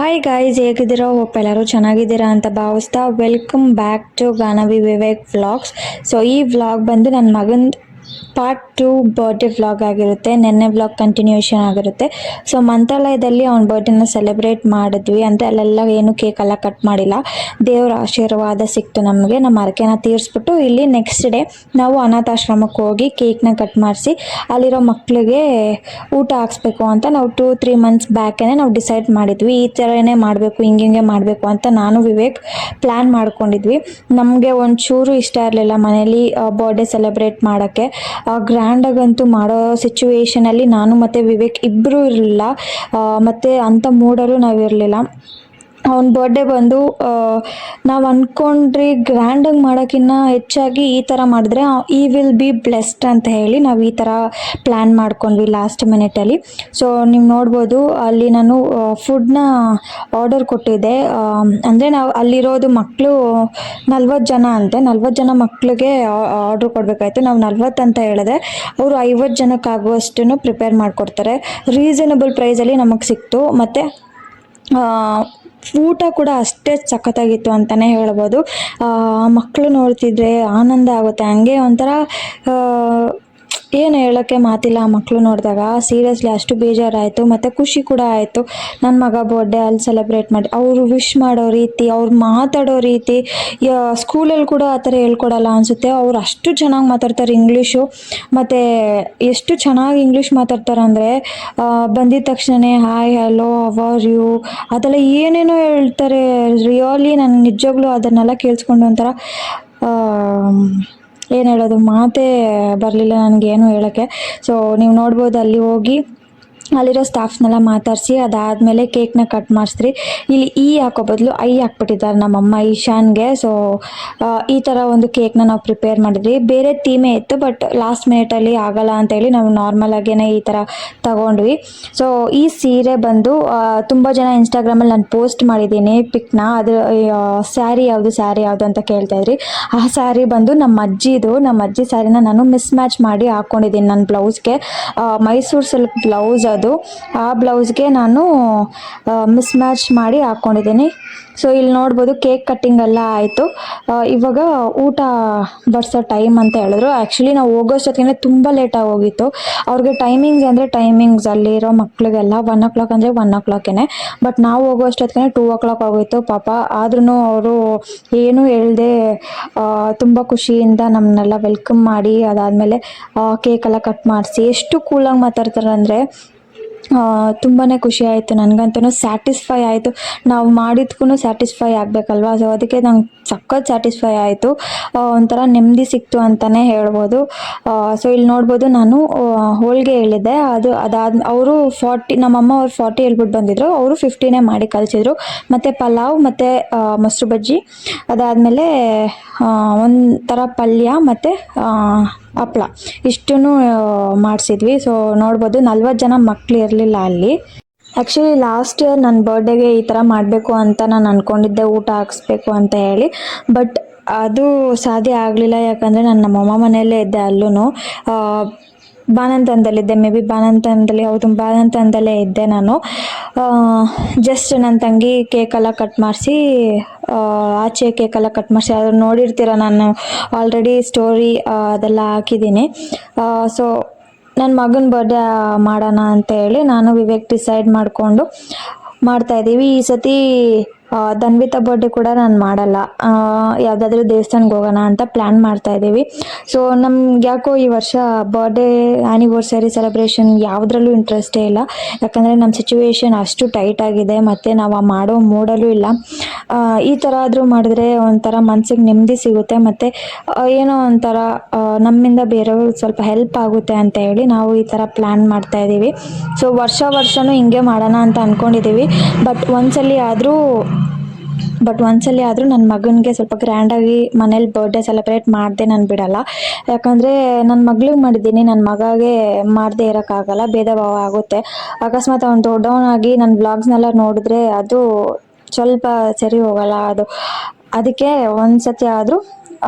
Hi guys ಹೇಗಿದ್ದೀರಾ? Hope ಎಲ್ಲರೂ ಚೆನ್ನಾಗಿದ್ದೀರಾ ಅಂತ ಭಾವಿಸ್ತಾ welcome back to Ganavi Vivek vlogs so ಈ ವ್ಲಾಗ್ ಬಂದು ನನ್ನ ಮಗನ ಪಾರ್ಟ್ ಟು ಬರ್ಡೇ ವ್ಲಾಗ್ ಆಗಿರುತ್ತೆ. ನೆನ್ನೆ ವ್ಲಾಗ್ ಕಂಟಿನ್ಯೂಷನ್ ಆಗಿರುತ್ತೆ. ಸೊ ಮಂತ್ರಾಲಯದಲ್ಲಿ ಅವ್ನ ಬರ್ಡೇನ ಸೆಲೆಬ್ರೇಟ್ ಮಾಡಿದ್ವಿ ಅಂದರೆ ಅಲ್ಲೆಲ್ಲ ಏನು ಎಲ್ಲ ಕಟ್ ಮಾಡಿಲ್ಲ. ದೇವರ ಆಶೀರ್ವಾದ ಸಿಕ್ತು ನಮಗೆ. ನಮ್ಮ ಹರಕೆನ ತೀರಿಸ್ಬಿಟ್ಟು ಇಲ್ಲಿ ನೆಕ್ಸ್ಟ್ ಡೇ ನಾವು ಅನಾಥಾಶ್ರಮಕ್ಕೆ ಹೋಗಿ ಕೇಕ್ನ ಕಟ್ ಮಾಡಿಸಿ ಅಲ್ಲಿರೋ ಮಕ್ಕಳಿಗೆ ಊಟ ಹಾಕ್ಸ್ಬೇಕು ಅಂತ ನಾವು ಟೂ ತ್ರೀ ಮಂತ್ಸ್ ಬ್ಯಾಕೇ ನಾವು ಡಿಸೈಡ್ ಮಾಡಿದ್ವಿ. ಈ ಥರನೇ ಮಾಡಬೇಕು, ಹಿಂಗೆ ಮಾಡಬೇಕು ಅಂತ ನಾನು, ವಿವೇಕ್ ಪ್ಲ್ಯಾನ್ ಮಾಡ್ಕೊಂಡಿದ್ವಿ. ನಮಗೆ ಒಂಚೂರು ಇಷ್ಟ ಇರಲಿಲ್ಲ ಮನೇಲಿ ಬರ್ಡೇ ಸೆಲೆಬ್ರೇಟ್ ಮಾಡೋಕ್ಕೆ. ಗ್ರ್ಯಾಂಡಾಗಂತೂ ಮಾಡೋ ಸಿಚುವೇಶನಲ್ಲಿ ನಾನು ಮತ್ತು ವಿವೇಕ್ ಇಬ್ಬರೂ ಇರಲಿಲ್ಲ. ಮತ್ತು ಅಂಥ ಮೂಡಲ್ಲೂ ನಾವು ಇರಲಿಲ್ಲ ಅವ್ನ ಬರ್ಡೇ ಬಂದು ನಾವು ಅಂದ್ಕೊಂಡ್ರಿ ಗ್ರ್ಯಾಂಡಾಗಿ ಮಾಡೋಕ್ಕಿಂತ ಹೆಚ್ಚಾಗಿ ಈ ಥರ ಮಾಡಿದ್ರೆ ಈ ವಿಲ್ ಬಿ ಬ್ಲೆಸ್ಡ್ ಅಂತ ಹೇಳಿ ನಾವು ಈ ಥರ ಪ್ಲ್ಯಾನ್ ಮಾಡ್ಕೊಂಡ್ವಿ ಲಾಸ್ಟ್ ಮಿನಿಟಲ್ಲಿ ಸೊ ನೀವು ನೋಡ್ಬೋದು, ಅಲ್ಲಿ ನಾನು ಫುಡ್ನ ಆರ್ಡರ್ ಕೊಟ್ಟಿದ್ದೆ. ಅಂದರೆ ನಾವು ಅಲ್ಲಿರೋದು ಮಕ್ಕಳು ನಲ್ವತ್ತು ಜನ ಅಂತೆ. ನಲ್ವತ್ತು ಜನ ಮಕ್ಕಳಿಗೆ ಆರ್ಡ್ರ್ ಕೊಡಬೇಕಾಯ್ತು. ನಾವು ನಲ್ವತ್ತು ಅಂತ ಹೇಳಿದ್ರೆ ಅವರು ಐವತ್ತು ಜನಕ್ಕಾಗುವಷ್ಟು ಪ್ರಿಪೇರ್ ಮಾಡಿಕೊಡ್ತಾರೆ. ರೀಸನಬಲ್ ಪ್ರೈಸಲ್ಲಿ ನಮಗೆ ಸಿಕ್ತು. ಮತ್ತು ಊಟ ಕೂಡ ಅಷ್ಟೇ ಸಖತ್ತಾಗಿತ್ತು ಅಂತಲೇ ಹೇಳ್ಬೋದು. ಮಕ್ಕಳು ನೋಡ್ತಿದ್ರೆ ಆನಂದ ಆಗುತ್ತೆ. ಹಂಗೆ ಒಂಥರ ಏನು ಹೇಳೋಕ್ಕೆ ಮಾತಿಲ್ಲ ಆ ಮಕ್ಕಳು ನೋಡಿದಾಗ. ಸೀರಿಯಸ್ಲಿ ಅಷ್ಟು ಬೇಜಾರಾಯಿತು, ಮತ್ತು ಖುಷಿ ಕೂಡ ಆಯಿತು. ನನ್ನ ಮಗ ಬರ್ಡೇ ಅಲ್ಲಿ ಸೆಲೆಬ್ರೇಟ್ ಮಾಡಿ, ಅವರು ವಿಶ್ ಮಾಡೋ ರೀತಿ, ಅವ್ರು ಮಾತಾಡೋ ರೀತಿ ಸ್ಕೂಲಲ್ಲಿ ಕೂಡ ಆ ಥರ ಹೇಳ್ಕೊಡಲ್ಲ ಅನಿಸುತ್ತೆ. ಅವ್ರು ಅಷ್ಟು ಚೆನ್ನಾಗಿ ಮಾತಾಡ್ತಾರೆ ಇಂಗ್ಲೀಷು ಮತ್ತು ಎಷ್ಟು ಚೆನ್ನಾಗಿ ಇಂಗ್ಲೀಷ್ ಮಾತಾಡ್ತಾರೆ ಅಂದರೆ ಬಂದಿದ ತಕ್ಷಣವೇ ಹಾಯ್ ಹಲೋ ಅವರ್ ಯು ಅದೆಲ್ಲ ಏನೇನೋ ಹೇಳ್ತಾರೆ. ರಿಯಲಿ ನಾನು ನಿಜವಾಗ್ಲೂ ಅದನ್ನೆಲ್ಲ ಕೇಳಿಸ್ಕೊಂಡು ಒಂಥರ ಏನು ಹೇಳೋದು? ಮಾತೇ ಬರಲಿಲ್ಲ ನನಗೇನು ಹೇಳೋಕ್ಕೆ. ಸೊ ನೀವು ನೋಡ್ಬೋದು ಅಲ್ಲಿ ಹೋಗಿ ಅಲ್ಲಿರೋ ಸ್ಟಾಫ್ನೆಲ್ಲ ಮಾತಾಡಿಸಿ, ಅದಾದಮೇಲೆ ಕೇಕ್ನ ಕಟ್ ಮಾಡಿಸ್ರಿ. ಇಲ್ಲಿ ಈ ಹಾಕೋ ಬದಲು ಐ ಹಾಕ್ಬಿಟ್ಟಿದ್ದಾರೆ ನಮ್ಮಮ್ಮ ಈಶಾನ್ಗೆ. ಸೊ ಈ ಥರ ಒಂದು ಕೇಕ್ನ ನಾವು ಪ್ರಿಪೇರ್ ಮಾಡಿದ್ವಿ. ಬೇರೆ ಥೀಮೇ ಇತ್ತು ಬಟ್ ಲಾಸ್ಟ್ ಮಿನಿಟಲ್ಲಿ ಆಗಲ್ಲ ಅಂತೇಳಿ ನಾವು ನಾರ್ಮಲ್ ಆಗೇನೆ ಈ ಥರ ತಗೊಂಡ್ವಿ. ಸೊ ಈ ಸೀರೆ ಬಂದು ತುಂಬ ಜನ ಇನ್ಸ್ಟಾಗ್ರಾಮಲ್ಲಿ ನಾನು ಪೋಸ್ಟ್ ಮಾಡಿದ್ದೀನಿ ಪಿಕ್ನ. ಅದು ಸ್ಯಾರಿ ಯಾವುದು ಸ್ಯಾರಿ ಯಾವುದು ಅಂತ ಕೇಳ್ತಾ ಇದ್ರಿ. ಆ ಸ್ಯಾರಿ ಬಂದು ನಮ್ಮ ಅಜ್ಜಿದು, ನಮ್ಮ ಅಜ್ಜಿ ಸ್ಯಾರಿನ ನಾನು ಮಿಸ್ ಮ್ಯಾಚ್ ಮಾಡಿ ಹಾಕ್ಕೊಂಡಿದ್ದೀನಿ ನನ್ನ ಬ್ಲೌಸ್ಗೆ ಮೈಸೂರು ಸಿಲ್ಕ್ ಬ್ಲೌಸ್ ಅದು. ಆ ಬ್ಲೌಸ್ಗೆ ನಾನು ಮಿಸ್ ಮ್ಯಾಚ್ ಮಾಡಿ ಹಾಕ್ಕೊಂಡಿದ್ದೀನಿ ಸೊ ಇಲ್ಲಿ ನೋಡ್ಬೋದು ಕೇಕ್ ಕಟ್ಟಿಂಗ್ ಎಲ್ಲ ಆಯಿತು. ಇವಾಗ ಊಟ ಬಡಿಸೋ ಟೈಮ್ ಅಂತ ಹೇಳಿದ್ರು. ಆ್ಯಕ್ಚುಲಿ ನಾವು ಹೋಗೋಷ್ಟೊತ್ತಿಗೆ ತುಂಬ ಲೇಟಾಗಿ ಹೋಗಿತ್ತು. ಅವ್ರಿಗೆ ಟೈಮಿಂಗ್ಸ್ ಅಂದರೆ ಟೈಮಿಂಗ್ಸ್ ಅಲ್ಲಿರೋ ಮಕ್ಳಿಗೆಲ್ಲ ಒನ್ ಓ ಕ್ಲಾಕ್ ಅಂದರೆ ಒನ್ ಓ ಕ್ಲಾಕೇ ಬಟ್ ನಾವು ಹೋಗೋಷ್ಟೊತ್ತಿಗೆ ಟೂ ಓ ಕ್ಲಾಕ್ ಆಗೋಯಿತು ಪಾಪ. ಆದ್ರೂ ಅವರು ಏನೂ ಹೇಳ್ದೆ ತುಂಬ ಖುಷಿಯಿಂದ ನಮ್ಮನ್ನೆಲ್ಲ ವೆಲ್ಕಮ್ ಮಾಡಿ ಅದಾದಮೇಲೆ ಕೇಕೆಲ್ಲ ಕಟ್ ಮಾಡಿಸಿ. ಎಷ್ಟು ಕೂಲಾಗಿ ಮಾತಾಡ್ತಾರೆ ಅಂದರೆ ತುಂಬಾ ಖುಷಿ ಆಯಿತು. ನನಗಂತೂ ಸ್ಯಾಟಿಸ್ಫೈ ಆಯಿತು. ನಾವು ಮಾಡಿದ್ಕೂ ಸ್ಯಾಟಿಸ್ಫೈ ಆಗಬೇಕಲ್ವಾ? ಸೊ ಅದಕ್ಕೆ ನಂಗೆ ಸಖತ್ ಸ್ಯಾಟಿಸ್ಫೈ ಆಯಿತು. ಒಂಥರ ನೆಮ್ಮದಿ ಸಿಕ್ತು ಅಂತಲೇ ಹೇಳ್ಬೋದು. ಸೊ ಇಲ್ಲಿ ನೋಡ್ಬೋದು ನಾನು ಹೋಳಿಗೆ ಹೇಳಿದ್ದೆ. ಅದು, ಅದಾದ, ಅವರು ಫಾರ್ಟಿ ನಮ್ಮಮ್ಮ ಅವ್ರು ಫಾರ್ಟಿ ಹೇಳ್ಬಿಟ್ಟು ಬಂದಿದ್ರು. ಅವರು ಫಿಫ್ಟಿನೇ ಮಾಡಿ ಕಲಿಸಿದ್ರು. ಮತ್ತು ಪಲಾವ್, ಮತ್ತು ಮೊಸರು ಬಜ್ಜಿ. ಅದಾದಮೇಲೆ ಒಂಥರ ಪಲ್ಯ, ಮತ್ತು ಹಪ್ಳ. ಇಷ್ಟೂ ಮಾಡಿಸಿದ್ವಿ. ಸೊ ನೋಡ್ಬೋದು, ನಲ್ವತ್ತು ಜನ ಮಕ್ಳು ಇರಲಿಲ್ಲ ಅಲ್ಲಿ. ಆ್ಯಕ್ಚುಲಿ ಲಾಸ್ಟ್ ಇಯರ್ ನನ್ನ ಬರ್ಡೇಗೆ ಈ ಥರ ಮಾಡಬೇಕು ಅಂತ ನಾನು ಅಂದ್ಕೊಂಡಿದ್ದೆ ಊಟ ಹಾಕ್ಸ್ಬೇಕು ಅಂತ ಹೇಳಿ. ಬಟ್ ಅದು ಸಾಧ್ಯ ಆಗಲಿಲ್ಲ, ಯಾಕಂದರೆ ನಾನು ನಮ್ಮಮ್ಮ ಮನೆಯಲ್ಲೇ ಇದ್ದೆ ಅಲ್ಲೂ ಬಾನಂತನದಲ್ಲಿದ್ದೆ ಮೇ ಬಿ ಬಾನಂತನದಲ್ಲಿ ಹೌದು ಬಾನಂತನದಲ್ಲೇ ಇದ್ದೆ ನಾನು. ಜಸ್ಟ್ ನನ್ನ ತಂಗಿ ಕೇಕೆಲ್ಲ ಕಟ್ ಮಾಡಿಸಿ ಆಚೆ ಕೇಕೆಲ್ಲ ಕಟ್ ಮಾಡಿಸಿ ಅದನ್ನು ನೋಡಿರ್ತೀರ ನಾನು ಆಲ್ರೆಡಿ ಸ್ಟೋರಿ ಅದೆಲ್ಲ ಹಾಕಿದ್ದೀನಿ. ಸೊ ನನ್ನ ಮಗನ ಬರ್ಡೇ ಮಾಡೋಣ ಅಂತ ಹೇಳಿ ನಾನು ವಿವೇಕ್ ಡಿಸೈಡ್ ಮಾಡಿಕೊಂಡು ಮಾಡ್ತಾಯಿದ್ದೀವಿ ಈ ಸತಿ ಧನ್ವಿತಾ ಬರ್ಡೇ ಕೂಡ ನಾನು ಮಾಡಲ್ಲ. ಯಾವುದಾದ್ರೂ ದೇವಸ್ಥಾನಕ್ಕೆ ಹೋಗೋಣ ಅಂತ ಪ್ಲ್ಯಾನ್ ಮಾಡ್ತಾ ಇದ್ದೀವಿ. ಸೊ ನಮ್ಗೆ ಯಾಕೋ ಈ ವರ್ಷ ಬರ್ಡೇ ಆ್ಯನಿವರ್ಸರಿ ಸೆಲೆಬ್ರೇಷನ್ ಯಾವುದ್ರಲ್ಲೂ ಇಂಟ್ರೆಸ್ಟೇ ಇಲ್ಲ. ಯಾಕಂದರೆ ನಮ್ಮ ಸಿಚುವೇಶನ್ ಅಷ್ಟು ಟೈಟ್ ಆಗಿದೆ, ಮತ್ತು ನಾವು ಆ ಮಾಡೋ ಮೂಡಲ್ಲೂ ಇಲ್ಲ. ಈ ಥರ ಆದರೂ ಮಾಡಿದ್ರೆ ಒಂಥರ ಮನಸ್ಸಿಗೆ ನೆಮ್ಮದಿ ಸಿಗುತ್ತೆ, ಮತ್ತು ಏನೋ ಒಂಥರ ನಮ್ಮಿಂದ ಬೇರೆಯವ್ರಿಗೆ ಸ್ವಲ್ಪ ಹೆಲ್ಪ್ ಆಗುತ್ತೆ ಅಂತ ಹೇಳಿ ನಾವು ಈ ಥರ ಪ್ಲ್ಯಾನ್ ಮಾಡ್ತಾ ಇದ್ದೀವಿ. ಸೊ ವರ್ಷ ವರ್ಷವೂ ಹಿಂಗೆ ಮಾಡೋಣ ಅಂತ ಅಂದ್ಕೊಂಡಿದ್ದೀವಿ ಬಟ್ ಒಂದ್ಸಲಿ ಆದರೂ ಬಟ್ ಒಂದ್ಸಲಿ ಆದರೂ ನನ್ನ ಮಗನಿಗೆ ಸ್ವಲ್ಪ ಗ್ರ್ಯಾಂಡಾಗಿ ಮನೇಲಿ ಬರ್ಡೇ ಸೆಲೆಬ್ರೇಟ್ ಮಾಡಿದೆ ನಾನು ಬಿಡಲ್ಲ. ಯಾಕಂದರೆ ನನ್ನ ಮಗಳಿಗೆ ಮಾಡಿದ್ದೀನಿ ನನ್ನ ಮಗಗೆ ಮಾಡದೇ ಇರೋಕ್ಕಾಗಲ್ಲ, ಭೇದ ಭಾವ ಆಗುತ್ತೆ. ಅಕಸ್ಮಾತ್ ಅವ್ನು ದೊಡ್ಡವನಾಗಿ ನನ್ನ ಬ್ಲಾಗ್ಸ್ನೆಲ್ಲ ನೋಡಿದ್ರೆ ಅದು ಸ್ವಲ್ಪ ಸರಿ ಹೋಗಲ್ಲ. ಅದು, ಅದಕ್ಕೆ ಒಂದು ಸತಿ ಆದರೂ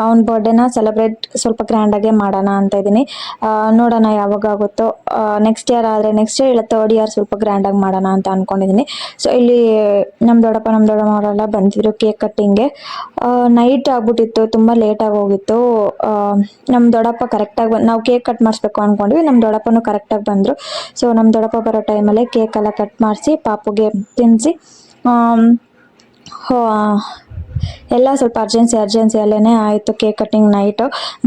ಅವ್ನ ಬರ್ಡೇನ ಸೆಲೆಬ್ರೇಟ್ ಸ್ವಲ್ಪ ಗ್ರ್ಯಾಂಡಾಗೆ ಮಾಡೋಣ ಅಂತ ಇದ್ದೀನಿ. ನೋಡೋಣ ಯಾವಾಗ ಆಗುತ್ತೋ. ನೆಕ್ಸ್ಟ್ ಇಯರ್ ಆದರೆ ನೆಕ್ಸ್ಟ್ ಇಯರ್ ಇಲ್ಲ ತರ್ಡ್ ಇಯರ್ ಸ್ವಲ್ಪ ಗ್ರ್ಯಾಂಡಾಗಿ ಮಾಡೋಣ ಅಂತ ಅಂದ್ಕೊಂಡಿದ್ದೀನಿ ಸೊ ಇಲ್ಲಿ ನಮ್ಮ ದೊಡ್ಡಪ್ಪ ನಮ್ಮ ದೊಡ್ಡಮ್ಮ ಅವರೆಲ್ಲ ಬಂದಿದ್ರು ಕೇಕ್ ಕಟ್ಟಿಂಗ್ಗೆ ನೈಟ್ ಆಗ್ಬಿಟ್ಟಿತ್ತು, ತುಂಬ ಲೇಟಾಗಿ ಹೋಗಿತ್ತು. ನಮ್ಮ ದೊಡ್ಡಪ್ಪ ಕರೆಕ್ಟಾಗಿ ಬಂದು, ನಾವು ಕೇಕ್ ಕಟ್ ಮಾಡಿಸ್ಬೇಕು ಅಂದ್ಕೊಂಡ್ವಿ ನಮ್ಮ ದೊಡ್ಡಪ್ಪನೂ ಕರೆಕ್ಟಾಗಿ ಬಂದರು. ಸೊ ನಮ್ಮ ದೊಡ್ಡಪ್ಪ ಬರೋ ಟೈಮಲ್ಲೇ ಕೇಕ್ ಎಲ್ಲ ಕಟ್ ಮಾಡಿಸಿ, ಪಾಪುಗೆ ತಿನ್ನಿಸಿ ಎಲ್ಲ ಸ್ವಲ್ಪ ಅರ್ಜೆನ್ಸಿ ಅರ್ಜೆನ್ಸಿ ಅಲ್ಲೇ ಆಯಿತು ಕೇಕ್ ಕಟ್ಟಿಂಗ್ ನೈಟು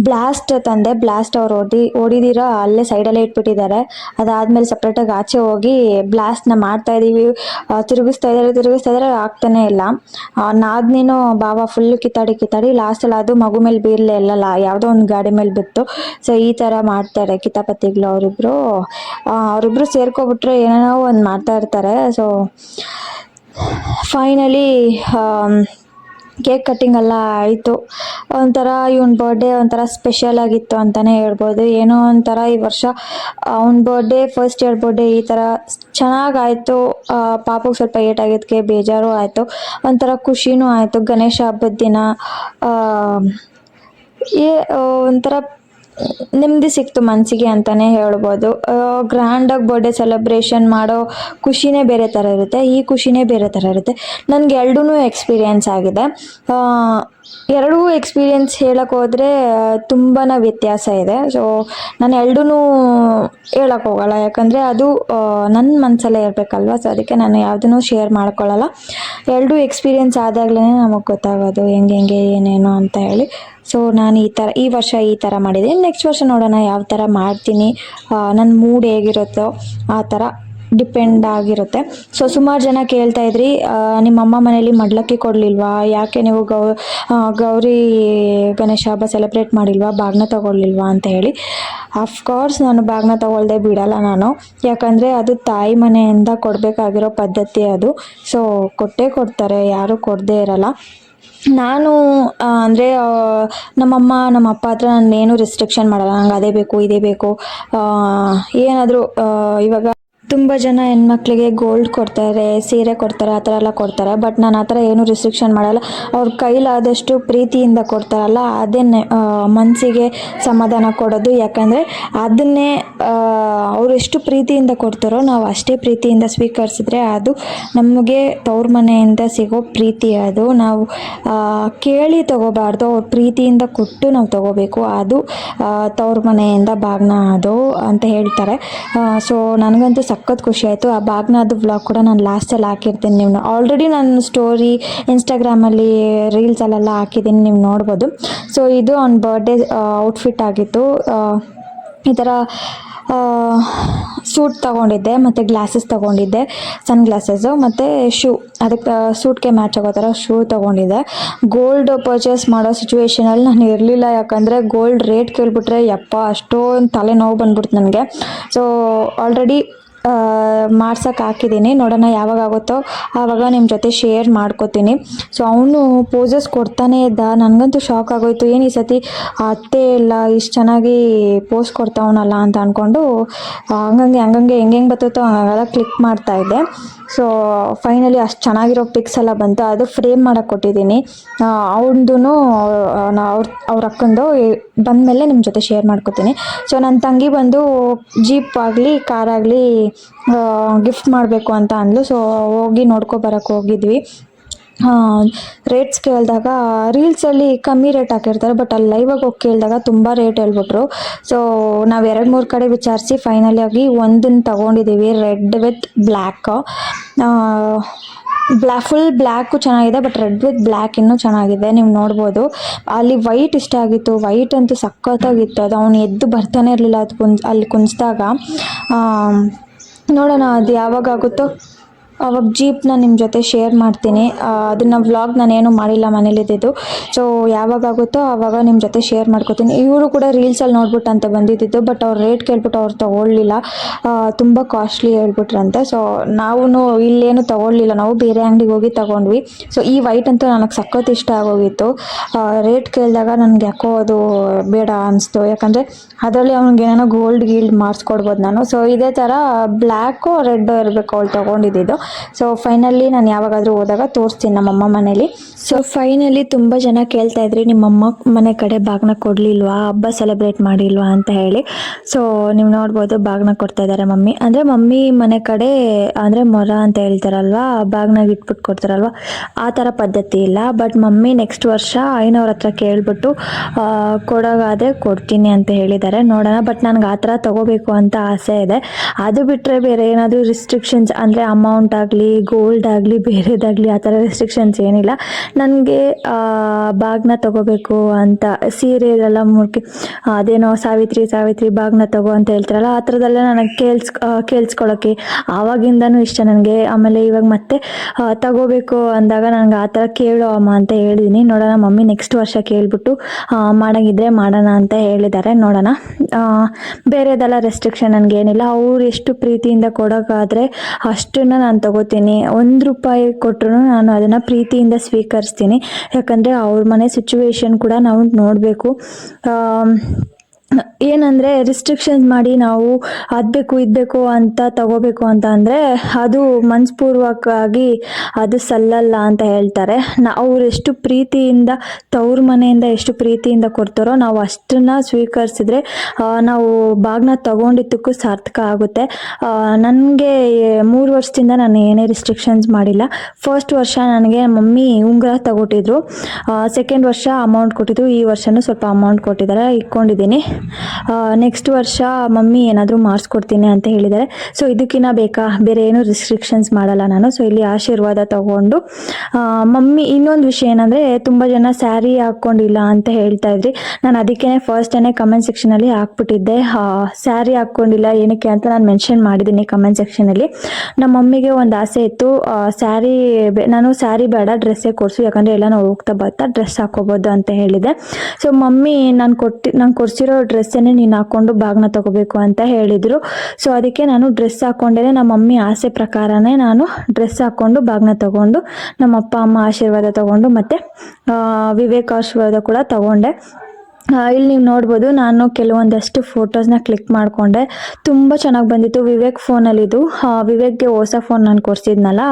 ಬ್ಲಾಸ್ಟ್ ತಂದೆ ಬ್ಲಾಸ್ಟ್ ಅವ್ರು ಓಡಿ, ಓಡಿದಿರೋ ಅಲ್ಲೇ ಸೈಡಲ್ಲೇ ಇಟ್ಬಿಟ್ಟಿದ್ದಾರೆ. ಅದಾದಮೇಲೆ ಸಪ್ರೇಟಾಗಿ ಆಚೆ ಹೋಗಿ ಬ್ಲಾಸ್ಟ್ನ ಮಾಡ್ತಾ ಇದ್ದೀವಿ ತಿರುಗಿಸ್ತಾ ಇದ್ದಾರೆ ತಿರುಗಿಸ್ತಾ ಇದ್ದಾರೆ, ಆಗ್ತಾನೇ ಇಲ್ಲ. ನಾದ್ನೇನು ಬಾವ ಫುಲ್ ಕಿತ್ತಾಡಿ ಕಿತ್ತಾಡಿ ಲಾಸ್ಟಲ್ಲಿ ಅದು ಮಗು ಮೇಲೆ ಬೀರಲೇ ಇಲ್ಲಲ್ಲ ಯಾವುದೋ ಒಂದು ಗಾಡಿ ಮೇಲೆ ಬಿತ್ತು. ಸೊ ಈ ಥರ ಮಾಡ್ತಾರೆ ಕಿತಾಪತಿಗಳು ಅವರಿಬ್ರು. ಅವರಿಬ್ರು ಸೇರ್ಕೊಬಿಟ್ರೆ ಏನೇನೋ ಒಂದು ಮಾಡ್ತಾ ಇರ್ತಾರೆ. ಸೊ ಫೈನಲಿ ಕೇಕ್ ಕಟ್ಟಿಂಗ್ ಎಲ್ಲ ಆಯಿತು. ಒಂಥರ ಇವನ್ ಬರ್ಡೇ ಒಂಥರ ಸ್ಪೆಷಲ್ ಆಗಿತ್ತು ಅಂತಲೇ ಹೇಳ್ಬೋದು. ಏನೋ ಒಂಥರ ಈ ವರ್ಷ ಅವ್ನ ಬರ್ಡೇ ಫಸ್ಟ್ ಇಯರ್ ಬರ್ಡೇ ಈ ಥರ ಚೆನ್ನಾಗಾಯಿತು ಪಾಪಗೆ ಸ್ವಲ್ಪ ಏಟಾಗಿದ್ದಕ್ಕೆ ಬೇಜಾರು ಆಯಿತು. ಒಂಥರ ಖುಷಿನೂ ಆಯಿತು. ಗಣೇಶ ಹಬ್ಬದ ದಿನ ಏ, ಒಂಥರ ನೆಮ್ಮದಿ ಸಿಕ್ತು ಮನಸ್ಸಿಗೆ ಅಂತಲೇ ಹೇಳ್ಬೋದು. ಗ್ರ್ಯಾಂಡಾಗಿ ಬರ್ಡೇ ಸೆಲೆಬ್ರೇಷನ್ ಮಾಡೋ ಖುಷಿನೇ ಬೇರೆ ಥರ ಇರುತ್ತೆ. ಈ ಖುಷಿನೇ ಬೇರೆ ಥರ ಇರುತ್ತೆ. ನನಗೆ ಎರಡೂ ಎಕ್ಸ್ಪೀರಿಯೆನ್ಸ್ ಆಗಿದೆ. ಎರಡೂ ಎಕ್ಸ್ಪೀರಿಯೆನ್ಸ್ ಹೇಳಕ್ಕೆ ಹೋದರೆ ತುಂಬಾ ವ್ಯತ್ಯಾಸ ಇದೆ. ಸೊ ನಾನು ಎರಡೂ ಹೇಳಕ್ಕೆ ಹೋಗಲ್ಲ. ಯಾಕಂದರೆ ಅದು ನನ್ನ ಮನಸ್ಸಲ್ಲೇ ಇರಬೇಕಲ್ವ? ಸೊ ಅದಕ್ಕೆ ನಾನು ಯಾವುದನ್ನು ಶೇರ್ ಮಾಡ್ಕೊಳ್ಳಲ್ಲ. ಎರಡೂ ಎಕ್ಸ್ಪೀರಿಯೆನ್ಸ್ ಆದಾಗಲೇ ನಮಗೆ ಗೊತ್ತಾಗೋದು, ಹೆಂಗೆ ಹೆಂಗೆ, ಏನೇನು ಅಂತ ಹೇಳಿ. ಸೊ ನಾನು ಈ ಥರ ಈ ವರ್ಷ ಈ ಥರ ಮಾಡಿದೆ. ನೆಕ್ಸ್ಟ್ ವರ್ಷ ನೋಡೋಣ ಯಾವ ಥರ ಮಾಡ್ತೀನಿ. ನನ್ನ ಮೂಡ್ ಹೇಗಿರುತ್ತೋ ಆ ಥರ ಡಿಪೆಂಡ್ ಆಗಿರುತ್ತೆ. ಸೊ ಸುಮಾರು ಜನ ಕೇಳ್ತಾ ಇದ್ರಿ ನಿಮ್ಮ ಅಮ್ಮ ಮನೇಲಿ ಮಡ್ಲಕ್ಕಿ ಕೊಡಲಿಲ್ವಾ? ಯಾಕೆ ನೀವು ಗೌ ಗೌರಿ ಗಣೇಶ ಹಬ್ಬ ಸೆಲೆಬ್ರೇಟ್ ಮಾಡಿಲ್ವಾ? ಬಾಗ್ನ ತಗೊಳ್ಳಿಲ್ವಾ ಅಂತ ಹೇಳಿ. ಅಫ್ಕೋರ್ಸ್ ನಾನು ಬಾಗ್ನ ತಗೊಳ್ದೆ ಬಿಡಲ್ಲ ನಾನು. ಯಾಕಂದರೆ ಅದು ತಾಯಿ ಮನೆಯಿಂದ ಕೊಡಬೇಕಾಗಿರೋ ಪದ್ಧತಿ ಅದು. ಸೊ ಕೊಟ್ಟೇ ಕೊಡ್ತಾರೆ. ಯಾರೂ ಕೊಡದೇ ಇರಲ್ಲ. ನಾನು ಅಂದರೆ ನಮ್ಮಮ್ಮ ನಮ್ಮ ಅಪ್ಪ ಹತ್ರ ನಾನು ಏನು ರಿಸ್ಟ್ರಿಕ್ಷನ್ ಮಾಡಲ್ಲ. ನಂಗೆ ಅದೇ ಬೇಕು, ಇದೇ ಬೇಕು. ಏನಾದರೂ ಇವಾಗ ತುಂಬ ಜನ ಹೆಣ್ಮಕ್ಳಿಗೆ ಗೋಲ್ಡ್ ಕೊಡ್ತಾರೆ, ಸೀರೆ ಕೊಡ್ತಾರೆ, ಆ ಥರ ಎಲ್ಲ ಕೊಡ್ತಾರೆ. ಬಟ್ ನಾನು ಆ ಥರ ಏನು ರಿಸ್ಟ್ರಿಕ್ಷನ್ ಮಾಡಲ್ಲ. ಅವ್ರ ಕೈಲಾದಷ್ಟು ಪ್ರೀತಿಯಿಂದ ಕೊಡ್ತಾರಲ್ಲ ಅದೇ ಮನಸ್ಸಿಗೆ ಸಮಾಧಾನ ಕೊಡೋದು. ಯಾಕಂದರೆ ಅದನ್ನೇ ಅವರು ಎಷ್ಟು ಪ್ರೀತಿಯಿಂದ ಕೊಡ್ತಾರೋ ನಾವು ಅಷ್ಟೇ ಪ್ರೀತಿಯಿಂದ ಸ್ವೀಕರಿಸಿದ್ರೆ ಅದು ನಮಗೆ ತವ್ರ ಮನೆಯಿಂದ ಸಿಗೋ ಪ್ರೀತಿ ಅದು. ನಾವು ಕೇಳಿ ತಗೋಬಾರ್ದು. ಅವ್ರ ಪ್ರೀತಿಯಿಂದ ಕೊಟ್ಟು ನಾವು ತಗೋಬೇಕು. ಅದು ತವ್ರ ಮನೆಯಿಂದ ಭಾಗ್ನ ಅದು ಅಂತ ಹೇಳ್ತಾರೆ. ಸೊ ನನಗಂತೂ ಸಖತ್ ಖುಷಿ ಆಯಿತು. ಆ ಬಾಗ್ನದು ವ್ಲಾಗ್ ಕೂಡ ನಾನು ಲಾಸ್ಟಲ್ಲಿ ಹಾಕಿರ್ತೀನಿ ನೀವು ಆಲ್ರೆಡಿ ನಾನು ಸ್ಟೋರಿ ಇನ್ಸ್ಟಾಗ್ರಾಮಲ್ಲಿ ರೀಲ್ಸಲ್ಲೆಲ್ಲ ಹಾಕಿದ್ದೀನಿ ನೀವು ನೋಡ್ಬೋದು. ಸೊ ಇದು ಅವ್ನ ಬರ್ಡೇ ಔಟ್ಫಿಟ್ ಆಗಿತ್ತು. ಈ ಥರ ಸೂಟ್ ತೊಗೊಂಡಿದ್ದೆ, ಮತ್ತು ಗ್ಲಾಸಸ್ ತೊಗೊಂಡಿದ್ದೆ ಸನ್ ಗ್ಲಾಸಸ್ಸು ಮತ್ತು ಶೂ ಅದಕ್ಕೆ ಸೂಟ್ಗೆ ಮ್ಯಾಚ್ ಆಗೋ ಥರ ಶೂ ತಗೊಂಡಿದ್ದೆ. ಗೋಲ್ಡ್ ಪರ್ಚೇಸ್ ಮಾಡೋ ಸಿಚುವೇಷನಲ್ಲಿ ನಾನು ಇರಲಿಲ್ಲ. ಯಾಕಂದರೆ ಗೋಲ್ಡ್ ರೇಟ್ ಕೇಳಿಬಿಟ್ರೆ ಯಪ್ಪ, ಅಷ್ಟೊಂದು ತಲೆನೋವು ಬಂದ್ಬಿಡ್ತು ನನಗೆ. ಸೊ ಆಲ್ರೆಡಿ ಮಾಡ್ಸಕ್ಕೆ ಹಾಕಿದ್ದೀನಿ ನೋಡೋಣ ಯಾವಾಗ ಆಗುತ್ತೋ ಆವಾಗ ನಿಮ್ಮ ಜೊತೆ ಶೇರ್ ಮಾಡ್ಕೋತೀನಿ. ಸೊ ಅವನು ಪೋಸಸ್ ಕೊಡ್ತಾನೆ ಇದ್ದ. ನನಗಂತೂ ಶಾಕ್ ಆಗೋಯ್ತು. ಏನು ಈ ಸತಿ ಅತ್ತೆ ಇಲ್ಲ ಇಷ್ಟು ಚೆನ್ನಾಗಿ ಪೋಸ್ ಕೊಡ್ತಾವನಲ್ಲ ಅಂತ ಅಂದ್ಕೊಂಡು ಹಂಗಂಗೆ ಹಂಗಂಗೆ, ಹೆಂಗೆ ಹೆಂಗೆ ಬರ್ತೈತೋ ಹಂಗೆಲ್ಲ ಕ್ಲಿಕ್ ಮಾಡ್ತಾ ಇದ್ದೆ. ಸೊ ಫೈನಲಿ ಅಷ್ಟು ಚೆನ್ನಾಗಿರೋ ಪಿಕ್ಸ್ ಎಲ್ಲ ಬಂತು. ಅದು ಫ್ರೇಮ್ ಮಾಡಕ್ಕೆ ಕೊಟ್ಟಿದ್ದೀನಿ ಅವ್ರದ್ದು ಅವ್ರ ಅವ್ರ ಅಕ್ಕಂದು ಬಂದಮೇಲೆ ನಿಮ್ಮ ಜೊತೆ ಶೇರ್ ಮಾಡ್ಕೊತೀನಿ. ಸೊ ನನ್ನ ತಂಗಿ ಬಂದು ಜೀಪ್ ಆಗಲಿ ಕಾರ್ ಆಗಲಿ ಗಿಫ್ಟ್ ಮಾಡಬೇಕು ಅಂತ ಅಂದ್ಲು. ಸೊ ಹೋಗಿ ನೋಡ್ಕೊ ಬರಕ್ಕೆ ಹೋಗಿದ್ವಿ. ರೇಟ್ಸ್ ಕೇಳಿದಾಗ ರೀಲ್ಸಲ್ಲಿ ಕಮ್ಮಿ ರೇಟ್ ಹಾಕಿರ್ತಾರೆ ಬಟ್ ಅಲ್ಲಿ ಲೈವಾಗಿ ಹೋಗಿ ಕೇಳಿದಾಗ ತುಂಬ ರೇಟ್ ಹೇಳ್ಬಿಟ್ರು. ಸೊ ನಾವು ಎರಡು ಮೂರು ಕಡೆ ವಿಚಾರಿಸಿ ಫೈನಲಿ ಆಗಿ ಒಂದನ್ನು ತೊಗೊಂಡಿದ್ದೀವಿ ರೆಡ್ ವಿತ್ ಬ್ಲ್ಯಾಕ್ ಬ್ಲ್ಯಾ ಫುಲ್ ಬ್ಲ್ಯಾಕು ಚೆನ್ನಾಗಿದೆ ಬಟ್ ರೆಡ್ ವಿತ್ ಬ್ಲ್ಯಾಕ್ ಇನ್ನೂ ಚೆನ್ನಾಗಿದೆ, ನೀವು ನೋಡ್ಬೋದು. ಅಲ್ಲಿ ವೈಟ್ ಇಷ್ಟ ಆಗಿತ್ತು ವೈಟ್ ಅಂತೂ ಸಖತ್ತಾಗಿತ್ತು, ಅದು ಅವ್ನು ಎದ್ದು ಬರ್ತಾನೆ ಇರಲಿಲ್ಲ, ಅದು ಕುಂಜ್, ಅಲ್ಲಿ ಕುಣಿಸ್ದಾಗ ನೋಡೋಣ ಅದು ಯಾವಾಗ ಆಗುತ್ತೋ. ಅವಾಗ ಜೀಪ್ನ ನಿಮ್ಮ ಜೊತೆ ಶೇರ್ ಮಾಡ್ತೀನಿ. ಅದನ್ನು ವ್ಲಾಗ್ ನಾನೇನು ಮಾಡಿಲ್ಲ ಮನೇಲಿದ್ದು ಸೊ ಯಾವಾಗ ಆಗುತ್ತೋ ಆವಾಗ ನಿಮ್ಮ ಜೊತೆ ಶೇರ್ ಮಾಡ್ಕೋತೀನಿ. ಇವರು ಕೂಡ ರೀಲ್ಸಲ್ಲಿ ನೋಡ್ಬಿಟ್ಟು ಅಂತ ಬಂದಿದ್ದಿದ್ದು ಬಟ್ ಅವ್ರು ರೇಟ್ ಕೇಳ್ಬಿಟ್ಟು ಅವ್ರು ತೊಗೊಳ್ಳಿಲ್ಲ. ತುಂಬ ಕಾಸ್ಟ್ಲಿ ಹೇಳ್ಬಿಟ್ರಂತೆ. ಸೊ ನಾವು ಇಲ್ಲೇನು ತೊಗೊಳ್ಳಿಲ್ಲ. ನಾವು ಬೇರೆ ಅಂಗಡಿಗೆ ಹೋಗಿ ತೊಗೊಂಡ್ವಿ. ಸೊ ಈ ವೈಟ್ ಅಂತೂ ನನಗೆ ಸಖತ್ ಇಷ್ಟ ಆಗೋಗಿತ್ತು. ರೇಟ್ ಕೇಳಿದಾಗ ನನಗೆ ಯಾಕೋ ಅದು ಬೇಡ ಅನಿಸ್ತು. ಯಾಕಂದರೆ ಅದರಲ್ಲಿ ಅವ್ನಿಗೆ ಏನೋ ಗೋಲ್ಡ್ ಗೀಲ್ಡ್ ಮಾಡಿಸ್ಕೊಡ್ಬೋದು ನಾನು. ಸೊ ಇದೇ ಥರ ಬ್ಲ್ಯಾಕು ರೆಡ್ ಇರಬೇಕು ಅವಳು ತೊಗೊಂಡಿದ್ದು ಸೊ ಫೈನಲಿ ನಾನು ಯಾವಾಗಾದರೂ ಹೋದಾಗ ತೋರಿಸ್ತೀನಿ ನಮ್ಮಮ್ಮ ಮನೇಲಿ. ಸೊ ಫೈನಲಿ ತುಂಬ ಜನ ಕೇಳ್ತಾ ಇದ್ರಿ ನಿಮ್ಮಮ್ಮ ಮನೆ ಕಡೆ ಬಾಗ್ನ ಕೊಡಲಿಲ್ವಾ? ಹಬ್ಬ ಸೆಲೆಬ್ರೇಟ್ ಮಾಡಿಲ್ವಾ? ಅಂತ ಹೇಳಿ. ಸೊ ನೀವು ನೋಡ್ಬೋದು ಬಾಗ್ನ ಕೊಡ್ತಾ ಇದ್ದಾರೆ ಮಮ್ಮಿ. ಅಂದರೆ ಮಮ್ಮಿ ಮನೆ ಕಡೆ, ಅಂದರೆ ಮೊರ ಅಂತ ಹೇಳ್ತಾರಲ್ವಾ, ಬಾಗ್ನಾಗ ಇಟ್ಬಿಟ್ಟು ಕೊಡ್ತಾರಲ್ವಾ, ಆ ಥರ ಪದ್ಧತಿ ಇಲ್ಲ. ಬಟ್ ಮಮ್ಮಿ ನೆಕ್ಸ್ಟ್ ವರ್ಷ ಐನವ್ರ ಹತ್ರ ಕೇಳಿಬಿಟ್ಟು ಕೊಡೋಗಾದರೆ ಕೊಡ್ತೀನಿ ಅಂತ ಹೇಳಿದ್ದಾರೆ. ನೋಡೋಣ ಬಟ್ ನನಗೆ ಆ ಥರ ತಗೋಬೇಕು ಅಂತ ಆಸೆ ಇದೆ. ಅದು ಬಿಟ್ಟರೆ ಬೇರೆ ಏನಾದರೂ ರಿಸ್ಟ್ರಿಕ್ಷನ್ಸ್ ಅಂದರೆ ಅಮೌಂಟ್ ಆಗಲಿ ಗೋಲ್ಡ್ ಆಗಲಿ, ಬೇರೆದಾಗಲಿ ಆ ಥರ ರೆಸ್ಟ್ರಿಕ್ಷನ್ಸ್ ಏನಿಲ್ಲ. ನನಗೆ ಬಾಗ್ನ ತಗೋಬೇಕು ಅಂತ, ಸೀರೆ ಇದೆಲ್ಲ ಮುರ್ಕಿ ಅದೇನೋ ಸಾವಿತ್ರಿ ಸಾವಿತ್ರಿ ಬಾಗ್ನ ತಗೋ ಅಂತ ಹೇಳ್ತಾರಲ್ಲ, ಆ ಥರದೆಲ್ಲ ನನಗೆ ಕೇಳ್ಸ್ ಕೇಳಿಸ್ಕೊಳ್ಳೋಕ್ಕೆ ಆವಾಗಿಂದನೂ ಇಷ್ಟ ನನಗೆ. ಆಮೇಲೆ ಇವಾಗ ಮತ್ತೆ ತಗೋಬೇಕು ಅಂದಾಗ ನನಗೆ ಆ ಥರ ಕೇಳೋ ಅಮ್ಮ ಅಂತ ಹೇಳಿದ್ದೀನಿ ನೋಡೋಣ, ಮಮ್ಮಿ ನೆಕ್ಸ್ಟ್ ವರ್ಷ ಕೇಳಿಬಿಟ್ಟು ಮಾಡೋಂಗಿದ್ರೆ ಮಾಡೋಣ ಅಂತ ಹೇಳಿದ್ದಾರೆ. ನೋಡೋಣ. ಬೇರೆದೆಲ್ಲ ರೆಸ್ಟ್ರಿಕ್ಷನ್ ನನಗೇನಿಲ್ಲ. ಅವ್ರು ಎಷ್ಟು ಪ್ರೀತಿಯಿಂದ ಕೊಡೋಕ್ಕಾದರೆ ಅಷ್ಟನ್ನು ನಾನು ತಗೋತೀನಿ. ಒಂದು ರೂಪಾಯಿ ಕೊಟ್ಟರು ನಾನು ಅದನ್ನು ಪ್ರೀತಿಯಿಂದ ಸ್ವೀಕರಿಸ್ತೀನಿ. ಯಾಕಂದರೆ ಅವ್ರ ಮನೆ ಸಿಚುವೇಶನ್ ಕೂಡ ನಾವು ನೋಡಬೇಕು. ಏನಂದರೆ ರಿಸ್ಟ್ರಿಕ್ಷನ್ಸ್ ಮಾಡಿ ನಾವು ಅದ್ಬೇಕು ಇದ್ಬೇಕು ಇದು ಬೇಕು ಅಂತ ತಗೋಬೇಕು ಅಂತ ಅಂದ್ರೆ ಅದು ಮನಸ್ಪೂರ್ವಕವಾಗಿ ಅದು ಸಲ್ಲಲ್ಲ ಅಂತ ಹೇಳ್ತಾರೆ. ಅವ್ರು ಎಷ್ಟು ಪ್ರೀತಿಯಿಂದ, ತವ್ರ ಮನೆಯಿಂದ ಎಷ್ಟು ಪ್ರೀತಿಯಿಂದ ಕೊಡ್ತಾರೋ ನಾವು ಅಷ್ಟನ್ನ ಸ್ವೀಕರಿಸಿದ್ರೆ ನಾವು ಬಾಗ್ನ ತಗೊಂಡಿದ್ದಕ್ಕೂ ಸಾರ್ಥಕ ಆಗುತ್ತೆ. ನನಗೆ ಮೂರು ವರ್ಷದಿಂದ ನಾನು ಏನೇ ರಿಸ್ಟ್ರಿಕ್ಷನ್ಸ್ ಮಾಡಿಲ್ಲ. ಫಸ್ಟ್ ವರ್ಷ ನನಗೆ ಮಮ್ಮಿ ಉಂಗುರ ತಗೊಟ್ಟಿದ್ರು. ಸೆಕೆಂಡ್ ವರ್ಷ ಅಮೌಂಟ್ ಕೊಟ್ಟಿದ್ರು. ಈ ವರ್ಷನೂ ಸ್ವಲ್ಪ ಅಮೌಂಟ್ ಕೊಟ್ಟಿದ್ದಾರೆ, ಇಟ್ಕೊಂಡಿದ್ದೀನಿ. ನೆಕ್ಸ್ಟ್ ವರ್ಷ ಮಮ್ಮಿ ಏನಾದರೂ ಮಾಡಿಸ್ಕೊಡ್ತೀನಿ ಅಂತ ಹೇಳಿದ್ದಾರೆ. ಸೊ ಇದಕ್ಕಿಂತ ಬೇಕಾ? ಬೇರೆ ಏನು ರಿಸ್ಟ್ರಿಕ್ಷನ್ಸ್ ಮಾಡಲ್ಲ ನಾನು. ಸೊ ಇಲ್ಲಿ ಆಶೀರ್ವಾದ ತಗೊಂಡು ಮಮ್ಮಿ ಇನ್ನೊಂದು ವಿಷಯ ಏನಂದರೆ, ತುಂಬ ಜನ ಸ್ಯಾರಿ ಹಾಕ್ಕೊಂಡಿಲ್ಲ ಅಂತ ಹೇಳ್ತಾ ಇದ್ರಿ. ನಾನು ಅದಕ್ಕೇ ಫಸ್ಟೇ ಕಮೆಂಟ್ ಸೆಕ್ಷನಲ್ಲಿ ಹಾಕ್ಬಿಟ್ಟಿದ್ದೆ. ಸ್ಯಾರಿ ಹಾಕ್ಕೊಂಡಿಲ್ಲ ಏನಕ್ಕೆ ಅಂತ ನಾನು ಮೆನ್ಷನ್ ಮಾಡಿದ್ದೀನಿ ಕಮೆಂಟ್ ಸೆಕ್ಷನಲ್ಲಿ ನಮ್ಮ ಮಮ್ಮಿಗೆ ಒಂದು ಆಸೆ ಇತ್ತು. ಸ್ಯಾರಿ ನಾನು ಸ್ಯಾರಿ ಬೇಡ ಡ್ರೆಸ್ಸೇ ಕೊಡಿಸು. ಯಾಕಂದರೆ ಎಲ್ಲ ನಾವು ಹೋಗ್ತಾ ಬರ್ತಾ ಡ್ರೆಸ್ ಹಾಕೋಬೋದು ಅಂತ ಹೇಳಿದೆ ಸೊ ಮಮ್ಮಿ ನಾನು ಕೊಟ್ಟು, ನಾನು ಕೊಡಿಸಿರೋ ಡ್ರೆಸ್ಸನ್ನೇ ನೀನು ಹಾಕೊಂಡು ಬಾಗ್ನ ತಗೋಬೇಕು ಅಂತ ಹೇಳಿದರು. ಸೊ ಅದಕ್ಕೆ ನಾನು ಡ್ರೆಸ್ ಹಾಕ್ಕೊಂಡೇ ನಮ್ಮ ಮಮ್ಮಿ ಆಸೆ ಪ್ರಕಾರನೇ ನಾನು ಡ್ರೆಸ್ ಹಾಕೊಂಡು ಬಾಗ್ನ ತಗೊಂಡು ನಮ್ಮ ಅಪ್ಪ ಅಮ್ಮ ಆಶೀರ್ವಾದ ತಗೊಂಡು ಮತ್ತು ವಿವೇಕ ಆಶೀರ್ವಾದ ಕೂಡ ತಗೊಂಡೆ. ಇಲ್ಲಿ ನೀವು ನೋಡ್ಬೋದು ನಾನು ಕೆಲವೊಂದಷ್ಟು ಫೋಟೋಸ್ನ ಕ್ಲಿಕ್ ಮಾಡಿಕೊಂಡೆ. ತುಂಬ ಚೆನ್ನಾಗಿ ಬಂದಿತ್ತು. ವಿವೇಕ್ ಫೋನಲ್ಲಿದು ವಿವೇಕ್ಗೆ ಹೊಸ ಫೋನ್ ನಾನು ಕೊಡಿಸಿದ್ನಲ್ಲ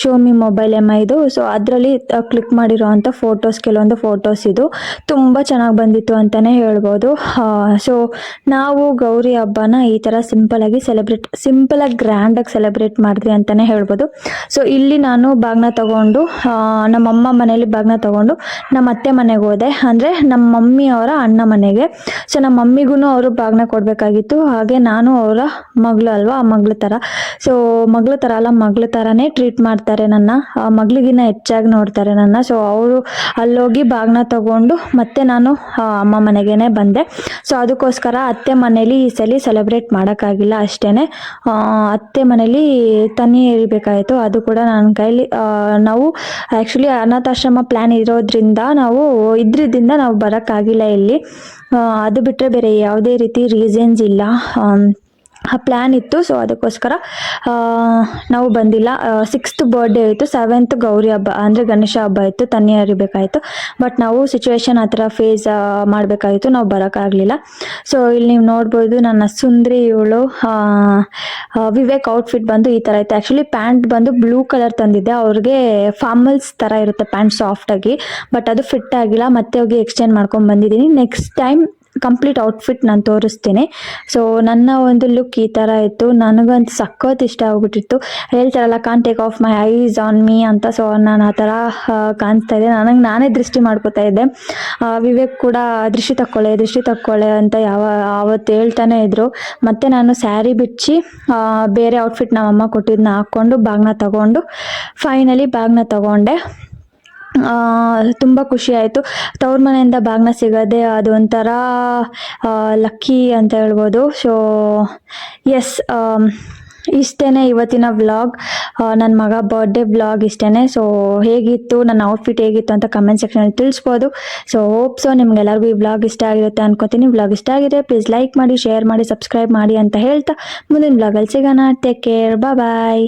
ಶೋಮಿ ಮೊಬೈಲ್ ಎಂ ಐದು ಸೊ ಅದರಲ್ಲಿ ಕ್ಲಿಕ್ ಮಾಡಿರೋ ಅಂಥ ಫೋಟೋಸ್ ಕೆಲವೊಂದು ಫೋಟೋಸ್ ಇದು. ತುಂಬ ಚೆನ್ನಾಗಿ ಬಂದಿತ್ತು ಅಂತಲೇ ಹೇಳ್ಬೋದು. ಸೊ ನಾವು ಗೌರಿ ಹಬ್ಬನ ಈ ಥರ ಸಿಂಪಲಾಗಿ ಸೆಲೆಬ್ರೇಟ್ ಸಿಂಪಲಾಗಿ ಗ್ರ್ಯಾಂಡಾಗಿ ಸೆಲೆಬ್ರೇಟ್ ಮಾಡಿದ್ರಿ ಅಂತಲೇ ಹೇಳ್ಬೋದು. ಸೊ ಇಲ್ಲಿ ನಾನು ಬಾಗ್ನ ತಗೊಂಡು ನಮ್ಮಮ್ಮ ಮನೇಲಿ ಬಾಗ್ನ ತಗೊಂಡು ನಮ್ಮ ಅತ್ತೆ ಮನೆಗೆ ಹೋದೆ. ಅಂದರೆ ನಮ್ಮ ಮಮ್ಮಿ ಅವರ ಅಣ್ಣ ಮನೆಗೆ. ಸೊ ನಮ್ಮ ಮಮ್ಮಿಗೂ ಅವರು ಬಾಗ್ನ ಕೊಡಬೇಕಾಗಿತ್ತು. ಹಾಗೆ ನಾನು ಅವರ ಮಗಳು ಅಲ್ವಾ, ಆ ಮಗಳ ಥರ ಸೊ ಮಗಳ ಥರ ಅಲ್ಲ, ಮಗಳ ಥರನೇ ಟ್ರೀಟ್ ಮಾಡ್ತಾರೆ ನನ್ನ. ಆ ಮಗಳಿಗಿನ್ನ ಹೆಚ್ಚಾಗಿ ನೋಡ್ತಾರೆ ನನ್ನ. ಸೊ ಅವರು ಅಲ್ಲೋಗಿ ಬಾಗ್ನ ತಗೊಂಡು ಮತ್ತೆ ನಾನು ಅಮ್ಮ ಮನೆಗೇನೆ ಬಂದೆ. ಸೊ ಅದಕ್ಕೋಸ್ಕರ ಅತ್ತೆ ಮನೇಲಿ ಈ ಸಲ ಸೆಲೆಬ್ರೇಟ್ ಮಾಡೋಕ್ಕಾಗಿಲ್ಲ ಅಷ್ಟೇ ಅತ್ತೆ ಮನೇಲಿ ತನಿ ಏರಿಬೇಕಾಯಿತು ಅದು ಕೂಡ ನನ್ನ ಕೈಲಿ ನಾವು ಆ್ಯಕ್ಚುಲಿ ಅನಾಥಾಶ್ರಮ ಪ್ಲ್ಯಾನ್ ಇರೋದ್ರಿಂದ ನಾವು ಇದ್ರದಿಂದ ನಾವು ಬರೋಕ್ಕಾಗಿಲ್ಲ ಇಲ್ಲಿ ಅದು ಬಿಟ್ಟರೆ ಬೇರೆ ಯಾವುದೇ ರೀತಿ ರೀಸನ್ಸ್ ಇಲ್ಲ. ಪ್ಲ್ಯಾನ್ ಇತ್ತು. ಸೊ ಅದಕ್ಕೋಸ್ಕರ ನಾವು ಬಂದಿಲ್ಲ. ಸಿಕ್ಸ್ತ್ ಬರ್ಡೇ ಇತ್ತು ಸೆವೆಂತ್ ಗೌರಿ ಹಬ್ಬ, ಅಂದರೆ ಗಣೇಶ ಹಬ್ಬ ಇತ್ತು ತನ್ನಿ ಹರಿಬೇಕಾಯಿತು. ಬಟ್ ನಾವು ಸಿಚುವೇಶನ್ ಆ ಥರ ಫೇಸ್ ಮಾಡಬೇಕಾಗಿತ್ತು ನಾವು ಬರೋಕ್ಕಾಗಲಿಲ್ಲ. ಸೊ ಇಲ್ಲಿ ನೀವು ನೋಡ್ಬೋದು ನನ್ನ ಸುಂದ್ರಿ ಇವಳು. ವಿವೇಕ್ ಔಟ್ಫಿಟ್ ಬಂದು ಈ ಥರ ಇತ್ತು. ಆ್ಯಕ್ಚುಲಿ ಪ್ಯಾಂಟ್ ಬಂದು ಬ್ಲೂ ಕಲರ್ ತಂದಿದ್ದೆ. ಅವ್ರಿಗೆ ಫಾರ್ಮಲ್ಸ್ ಥರ ಇರುತ್ತೆ ಪ್ಯಾಂಟ್ ಸಾಫ್ಟಾಗಿ ಬಟ್ ಅದು ಫಿಟ್ ಆಗಿಲ್ಲ. ಮತ್ತೆ ಹೋಗಿ ಎಕ್ಸ್ಚೇಂಜ್ ಮಾಡ್ಕೊಂಡು ಬಂದಿದ್ದೀನಿ. ನೆಕ್ಸ್ಟ್ ಟೈಮ್ ಕಂಪ್ಲೀಟ್ ಔಟ್ಫಿಟ್ ನಾನು ತೋರಿಸ್ತೀನಿ. ಸೊ ನನ್ನ ಒಂದು ಲುಕ್ ಈ ಥರ ಇತ್ತು. ನನಗಂತೂ ಸಖತ್ ಇಷ್ಟ ಆಗ್ಬಿಟ್ಟಿತ್ತು. ಹೇಳ್ತಾರಲ್ಲ can't take off my eyes on me ಅಂತ. ಸೊ ನಾನು ಆ ಥರ ಕಾಣಿಸ್ತಾ ಇದೆ ನನಗೆ ನಾನೇ ದೃಷ್ಟಿ ಮಾಡ್ಕೋತಾ ಇದ್ದೆ. ವಿವೇಕ್ ಕೂಡ, ದೃಷ್ಟಿ ತಕ್ಕೊಳ್ಳೆ ದೃಷ್ಟಿ ತಕ್ಕೊಳ್ಳೆ ಅಂತ ಯಾವ, ಆವತ್ತು ಹೇಳ್ತಾನೆ ಇದ್ರು. ಮತ್ತೆ ನಾನು ಸ್ಯಾರಿ ಬಿಚ್ಚಿ ಬೇರೆ ಔಟ್ಫಿಟ್ ನಮ್ಮಮ್ಮ ಕೊಟ್ಟಿದ್ದನ್ನ ಹಾಕ್ಕೊಂಡು ಬಾಗ್ನ ತಗೊಂಡು ಫೈನಲಿ ಬಾಗ್ನ ತಗೊಂಡೆ. ತುಂಬ ಖುಷಿ ಆಯಿತು. ತವ್ರ ಮನೆಯಿಂದ ಬಾಗ್ನ ಸಿಗೋದೇ ಅದು ಲಕ್ಕಿ ಅಂತ ಹೇಳ್ಬೋದು. ಸೊ ಎಸ್ ಇಷ್ಟೇ ಇವತ್ತಿನ ವ್ಲಾಗ್ ನನ್ನ ಮಗ ಬರ್ಡೇ ವ್ಲಾಗ್ ಇಷ್ಟೇ ಸೊ ಹೇಗಿತ್ತು, ನನ್ನ ಔಟ್ಫಿಟ್ ಹೇಗಿತ್ತು ಅಂತ ಕಮೆಂಟ್ ಸೆಕ್ಷನಲ್ಲಿ ತಿಳಿಸ್ಬೋದು. ಸೊ ಹೋಪ್ ಸೊ ನಿಮ್ಗೆಲ್ಲರಿಗೂ ಈ ವ್ಲಾಗ್ ಇಷ್ಟ ಆಗಿರುತ್ತೆ ಅನ್ಕೋತೀನಿ. ವ್ಲಾಗ್ ಇಷ್ಟ ಆಗಿದೆ ಪ್ಲೀಸ್ ಲೈಕ್ ಮಾಡಿ ಶೇರ್ ಮಾಡಿ ಸಬ್ಸ್ಕ್ರೈಬ್ ಮಾಡಿ ಅಂತ ಹೇಳ್ತಾ ಮುಂದಿನ ವ್ಲಾಗಲ್ಲಿ ಸಿಗೋಣ. Take care bye